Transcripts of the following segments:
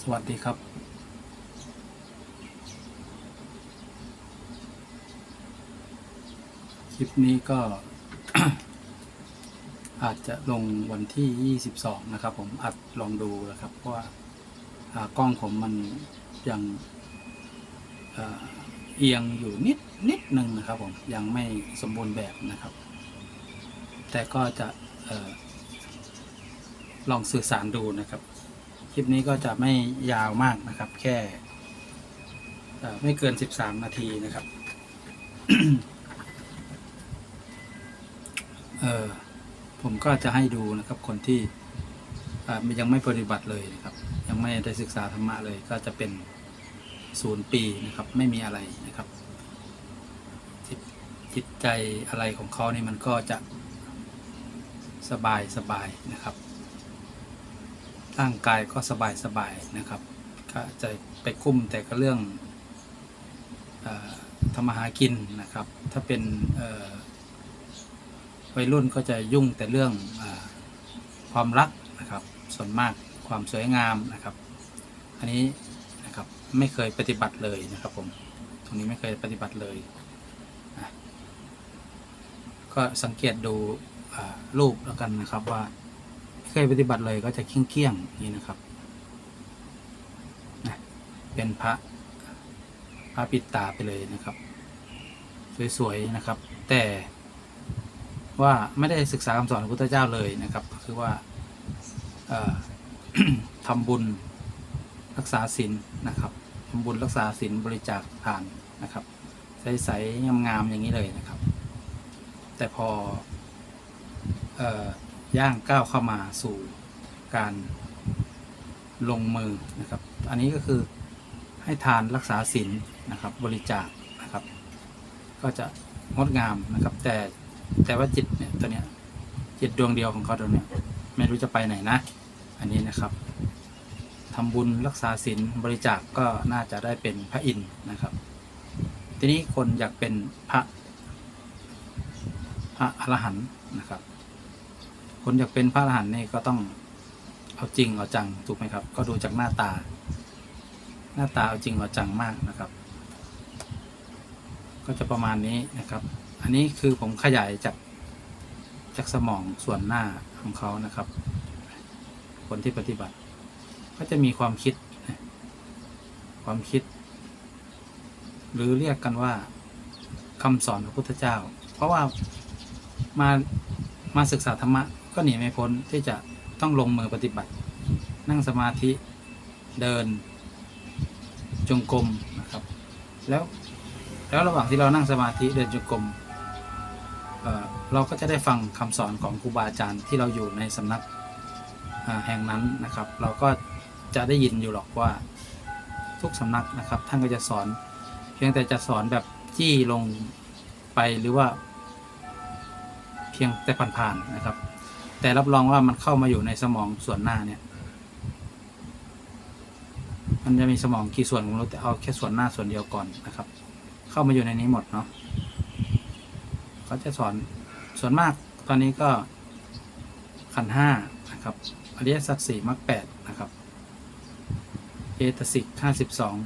สวัสดีครับคลิปนี้ก็ อาจจะลงวันที่ 22 นะครับ ผมอัดลองดูนะครับ เพราะว่ากล้องผมมันยังเอียงอยู่นิดนิดหนึ่งนะครับ ผมยังไม่สมบูรณ์แบบนะครับ แต่ก็จะออลองสื่อสารดูนะครับ คลิปนี้ก็จะไม่ยาวมากนะครับ แค่ไม่เกิน 13 นาทีนะครับ เออผมก็จะให้ดูนะครับ คนที่ยังไม่ปฏิบัติเลยนะครับ ยังไม่ได้ศึกษาธรรมะเลย ก็จะเป็นศูนย์ปีนะครับ ไม่มีอะไรนะครับจิตจิตใจอะไรของเขานี่มันก็จะสบายสบายนะครับ ร่างกายก็สบายสบายนะครับก็จะไปคุ้มแต่ก็เรื่องเออทำมาหากินนะครับ ถ้าเป็นวัยรุ่นก็จะยุ่งแต่เรื่องอความรักนะครับ ส่วนมากความสวยงามนะครับ อันนี้นะครับไม่เคยปฏิบัติเลยนะครับผมตรงนี้ไม่เคยปฏิบัติเลยก็สังเกตดูรูปแล้วกันนะครับว่า เคยปฏิบัติเลยก็จะเคี่ยงเคี่ยงๆนี้นะครับนะเป็นพระพระปิดตาไปเลยนะครับ สวยๆนะครับ แต่ว่าไม่ได้ศึกษาคำสอนของพระพุทธเจ้าเลยนะครับก็คือว่าเอ่อทำบุญรักษาศีลนะครับทำบุญรักษาศีลบริจาคทานนะครับใสๆงามๆอย่างนี้เลยนะครับ แต่พออ ย่างก้าวเข้ามาสู่การลงมือนะครับ อันนี้ก็คือให้ทานรักษาศีลนะครับ บริจาคนะครับ ก็จะงดงามนะครับ แต่แต่ว่าจิตเนี่ยตัวเนี้ยจิตดวงเดียวของเขาตัวเนี้ยไม่รู้จะไปไหนนะ อันนี้นะครับทำบุญรักษาศีลบริจาคก็น่าจะได้เป็นพระอินทร์นะครับ ทีนี้คนอยากเป็นพระพระอรหันต์นะครับ คนอยากเป็นพระอรหันต์นี่ก็ต้องเอาจริงเอาจังถูกไหมครับ ก็ดูจากหน้าตา หน้าตาเอาจริงเอาจังมากนะครับ ก็จะประมาณนี้นะครับ อันนี้คือผมขยายจากจากสมองส่วนหน้าของเขานะครับ คนที่ปฏิบัติ ก็จะมีความคิด ความคิด หรือเรียกกันว่าคำสอนของพุทธเจ้า เพราะว่ามามาศึกษาธรรมะ ก็หนีไม่พ้นที่จะต้องลงมือปฏิบัติ นั่งสมาธิเดิน จงกรมนะครับ แล้วแล้วระหว่างที่เรานั่งสมาธิเดินจงกรมเเราก็จะได้ฟังคำสอนของครูบาอาจารย์ที่เราอยู่ในสำนักแห่งนั้นนะครับ เราก็จะได้ยินอยู่หรอกว่าทุกสำนักนะครับ ท่านก็จะสอนเพียงแต่จะสอนแบบจี้ลงไปหรือว่า เพียงแต่ผ่านๆนะครับ แต่รับรองว่ามันเข้ามาอยู่ในสมองส่วนหน้าเนี่ย มันจะมีสมองกี่ส่วนผมรู้แต่เอาแค่ส่วนหน้าส่วนเดียวก่อนนะครับ เข้ามาอยู่ในนี้หมดเนาะเขาจะสอนส่วนมากตอนนี้ก็ขันห้านะครับอริยสัจสี่มรรคแปดนะครับเอตสิกห้าสิบสอง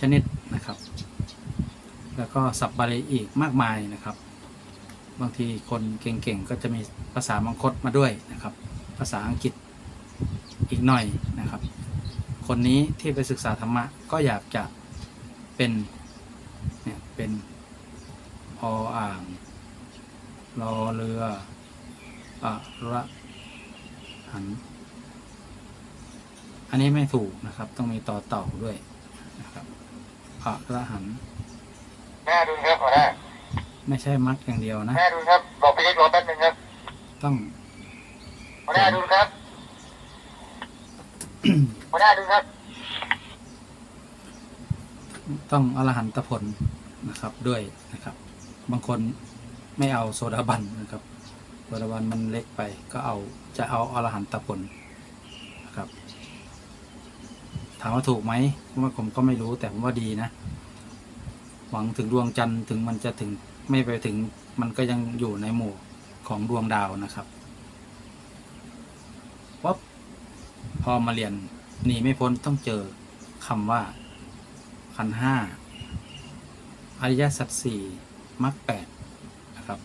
ชนิดนะครับ แล้วก็สับบาลีอีกมากมายนะครับ บางทีคนเก่งๆก็จะมีภาษามังคตมาด้วยนะครับ ภาษาอังกฤษอีกหน่อยนะครับ คนนี้ที่ไปศึกษาธรรมะก็อยากจะเป็นเนี่ยเป็นออ่างรอเรืออะระหัน อันนี้ไม่ถูกนะครับ ต้องมีต่อเต่าด้วยนะครับอะระหันแม่ดูครับหัวหน้า ไม่ใช่มักอย่างเดียวนะ แม่ดูครับบอกไปเล็กรอแป๊บนึงครับต้องหัวหน้าดูครับหัวหน้าดูครับต้องอรหันตผลนะครับด้วยนะครับ บางคนไม่เอาโซดาบันนะครับโซดาบันมันเล็กไปก็เอาจะเอาอรหันตผลนะครับ ถามว่าถูกไหมว่าผมก็ไม่รู้แต่ผมว่าดีนะ หวังถึงดวงจันทร์ถึงมันจะถึง ไม่ไปถึงมันก็ยังอยู่ในหมู่ของดวงดาวนะครับว่าพอมาเรียนหนีไม่พ้นต้องเจอคำว่าขันห้าอริยสัจสี่มรรคแปดนะครับ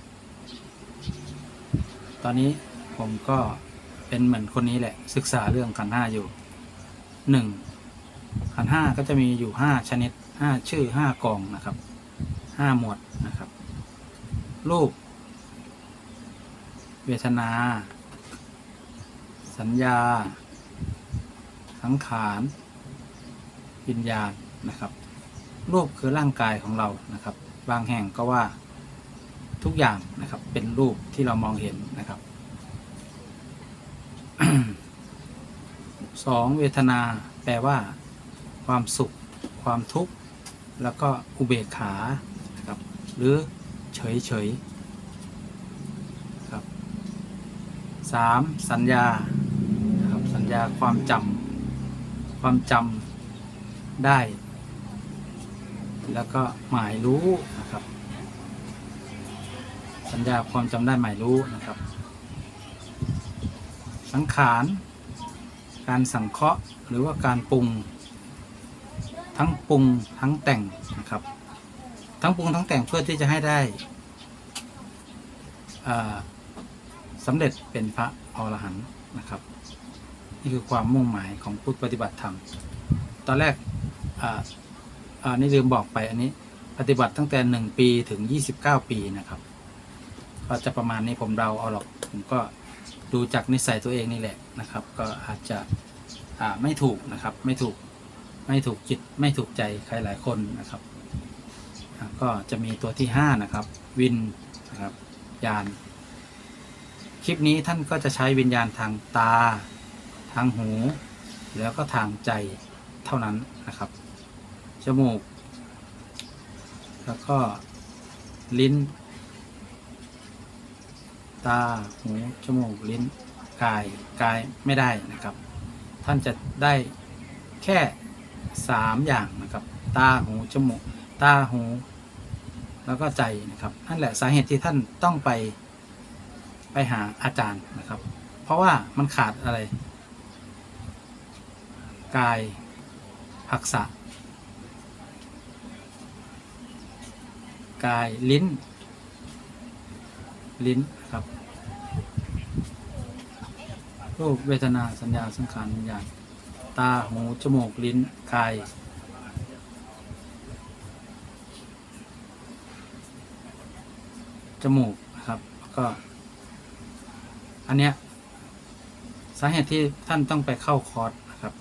ตอนนี้ผมก็เป็นเหมือนคนนี้แหละศึกษาเรื่องขันห้าอยู่หนึ่งขันห้าก็จะมีอยู่ห้าชนิดห้าชื่อห้ากองนะครับห้าหมวดนะครับ รูป เวทนา สัญญา สังขารวิญญาณนะครับ รูปคือร่างกายของเรานะครับ บางแห่งก็ว่าทุกอย่างนะครับ เป็นรูปที่เรามองเห็นนะครับสองเวทนาแปลว่า ความสุข ความทุกข์ แล้วก็อุเบกขาครับหรือ เฉยเฉยๆครับสามสัญญานะครับสัญญาความจำความจำได้ แล้วก็หมายรู้นะครับ สัญญาความจำได้หมายรู้นะครับ สังขารการสังเคราะห์หรือว่าการปรุง ทั้งปรุงทั้งแต่งนะครับ ทั้งปรุงทั้งแต่งเพื่อที่จะให้ได้สำเร็จเป็นพระอรหันต์นะครับ นี่คือความมุ่งหมายของผู้ปฏิบัติธรรม ตอนแรกอ่าอ่านี่ลืมบอกไปอันนี้ปฏิบัติตั้งแต่หนึ่งปีถึงยี่สิบเก้าปีนะครับก็จะประมาณนี้ผมเดาเอาหรอกผมก็ดูจากนิสัยตัวเองนี่แหละนะครับ ก็อาจจะไม่ถูกนะครับ ไม่ถูกไม่ถูกจิตไม่ถูกใจใครหลายคนนะครับ ก็จะมีตัวที่ห้านะครับ วินนะครับยาน คลิปนี้ท่านก็จะใช้วิญญาณทางตา ทางหู แล้วก็ทางใจเท่านั้นนะครับ จมูก แล้วก็ลิ้น ตา หู จมูก ลิ้น กาย กายไม่ได้นะครับ ท่านจะได้แค่สามอย่างนะครับ ตา หู จมูก ตาหู แล้วก็ใจนะครับนั่นแหละสาเหตุที่ท่านต้องไปไปหาอาจารย์นะครับ เพราะว่ามันขาดอะไร กายผักษะกายลิ้น ลิ้นครับรูปเวทนาสัญญาสังขารวิญญาณตาหูจมูกลิ้นกาย จมูกนะครับแล้วก็ อันเนี้ยสาเหตุที่ท่านต้องไปเข้าคอร์สนะครับ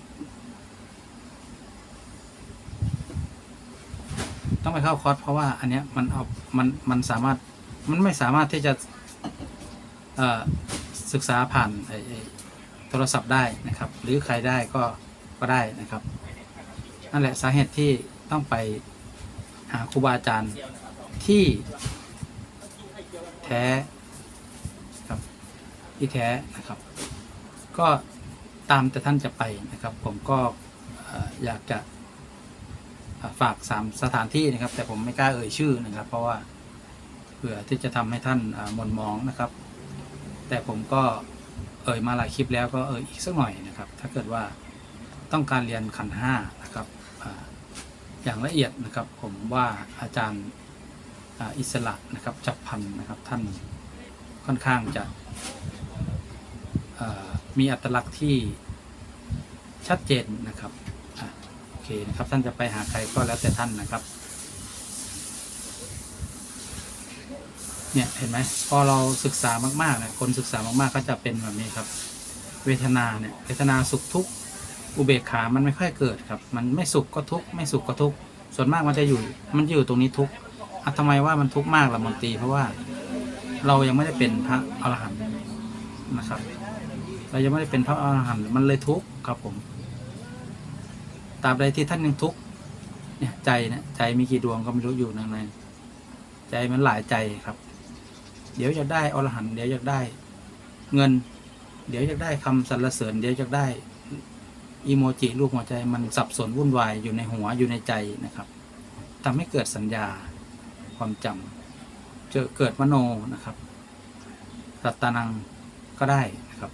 ต้องไปเข้าคอร์สเพราะว่าอันเนี้ยมันเอามันมันสามารถมันไม่สามารถที่จะเอ่อศึกษาผ่านไอไอโทรศัพท์ได้นะครับ หรือใครได้ก็ก็ได้นะครับนั่นแหละสาเหตุที่ต้องไปหาครูบาอาจารย์ที่ แท้ครับที่แท้นะครับ ก็ตามแต่ท่านจะไปนะครับ ผมก็อยากจะฝากสามสถานที่นะครับ แต่ผมไม่กล้าเอ่ยชื่อนะครับ เพราะว่าเผื่อที่จะทำให้ท่านมนมองนะครับ แต่ผมก็เอ่ยมาหลายคลิปแล้วก็เอ่ยอีกสักหน่อยนะครับ ถ้าเกิดว่าต้องการเรียนขันห้านะครับอย่างละเอียดนะครับ ผมว่าอาจารย์ อิสระนะครับจับพันนะครับท่านค่อนข้างจะมีอัตลักษณ์ที่ชัดเจนนะครับโอเคนะครับท่านจะไปหาใครก็แล้วแต่ท่านนะครับเนี่ยเห็นไหมพอเราศึกษามากๆนี่ยคนศึกษามากๆก็จะเป็นแบบนี้ครับ เวทนาเนี่ยเวทนาสุขทุกข์อุเบกขามันไม่ค่อยเกิดครับ มันไม่สุขก็ทุกข์ไม่สุขก็ทุกข์ส่วนมากมันจะอยู่มันอยู่ตรงนี้ทุกข์ อะทำไมว่ามันทุกข์มากละมนตรีเพราะว่าเรายังไม่ได้เป็นพระอรหันต์นะครับ เรายังไม่ได้เป็นพระอรหันต์มันเลยทุกข์ครับผมตราบใดที่ท่านยังทุกข์เนี่ยใจเนี่ยใจมีกี่ดวงก็ไม่รู้อยู่ในในใจมันหลายใจครับ เดี๋ยวจะได้อรหันต์เดี๋ยวจะได้ เงิน เดี๋ยวจะได้คำสรรเสริญ เดี๋ยวจะได้อีโมจิรูปหัวใจมันสับสนวุ่นวายอยู่ในหัวอยู่ในใจนะครับทำให้เกิดสัญญา ความจำเจอเกิดมโนนะครับสัตตานังก็ได้นะครับ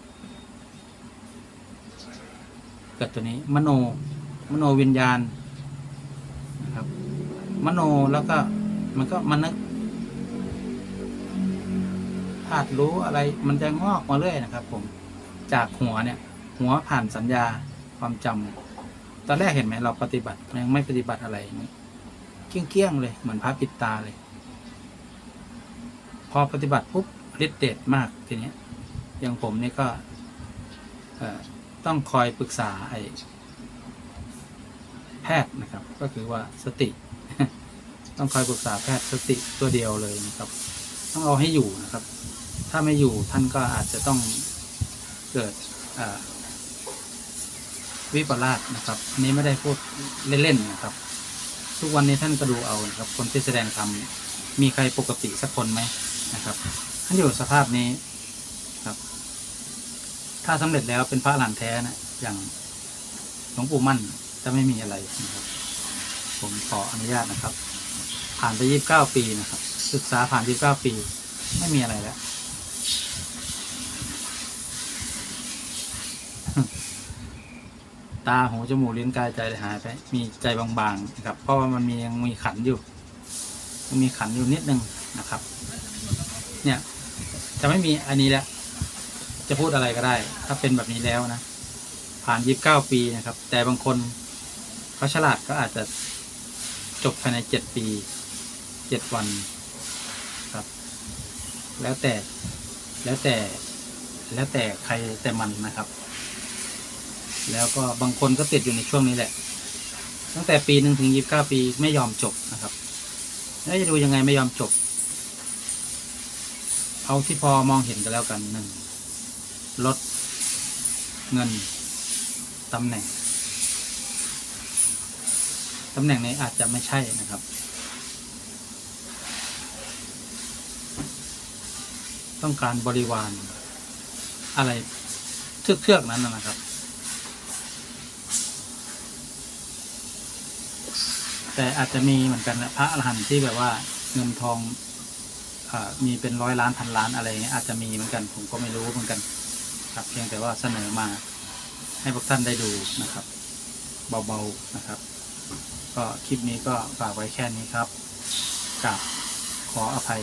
เกิดตัวนี้มโนมโนวิญญาณนะครับ มโนแล้วก็มันก็มันนึกธาตุรู้อะไรมันจะงอกมาเรื่อยนะครับผมจากหัวเนี่ย หัวผ่านสัญญาความจำตอนแรกเห็นไหมเราปฏิบัติยังไม่ปฏิบัติอะไร เกี้ยงๆเลย เหมือนพระปิดตาเลย พอปฏิบัติปุ๊บฤทธิ์เดชมากทีเนี้ยอย่างผมนี่ก็ต้องคอยปรึกษาไอ้แพทย์นะครับ ก็คือว่าสติ ต้องคอยปรึกษาแพทย์สติตัวเดียวเลยนะครับ ต้องเอาให้อยู่นะครับ ถ้าไม่อยู่ท่านก็อาจจะต้องเกิดวิปลาสนะครับนนี้ไม่ได้พูดเล่นๆนะครับ ทุกวันนี้ท่านก็ดูเอานะครับ คนที่แสดงธรรมมีใครปกติสักคนไหมนะครับท่านอยู่สภาพนี้ครับ ถ้าสำเร็จแล้วเป็นพระอรหันแท้นะอย่างหลวงปู่มั่นจะไม่มีอะไรนะครับ ผมขออนุญาตนะครับ ผ่านไปยี่สิบเก้าปีนะครับ ศึกษาผ่านยี่สิบเก้าปี ไม่มีอะไรแล้ว ตาหูจมูกลิ้นกายใจหายไป มีใจบางๆนะครับ เพราะว่ามันมียังมีขันอยู่ยังมีขันอยู่นิดนึงนะครับ เนี่ยจะไม่มีอันนี้แล้วจะพูดอะไรก็ได้ ถ้าเป็นแบบนี้แล้วนะ ผ่านยี่สิบเก้าปีนะครับ แต่บางคนเขาฉลาดก็อาจจะจบภายในเจ็ดปีเจ็ดวันครับ แล้วแต่แล้วแต่แล้วแต่ใครแต่มันนะครับ แล้วก็บางคนก็ติดอยู่ในช่วงนี้แหละ ตั้งแต่ปีหนึ่งถึงยี่สิบเก้าปีไม่ยอมจบนะครับ แล้วจะดูยังไงไม่ยอมจบ เอาที่พอมองเห็นกันแล้วกันหนึ่งลดเงินตำแหน่งตำแหน่งนี้อาจจะไม่ใช่นะครับ ต้องการบริวาร อะไรเทือกๆนั้นนะครับ แต่อาจจะมีเหมือนกันนะพระอรหันต์ที่แบบว่าเงินทองอมีเป็นร้อยล้านพันล้านอะไรเงี้ยอาจจะมีเหมือนกันผมก็ไม่รู้เหมือนกัน ครับเพียงแต่ว่าเสนอมาให้พวกท่านได้ดูนะครับ เบาๆนะครับ ก็คลิปนี้ก็ฝากไว้แค่นี้ครับกับขออภัย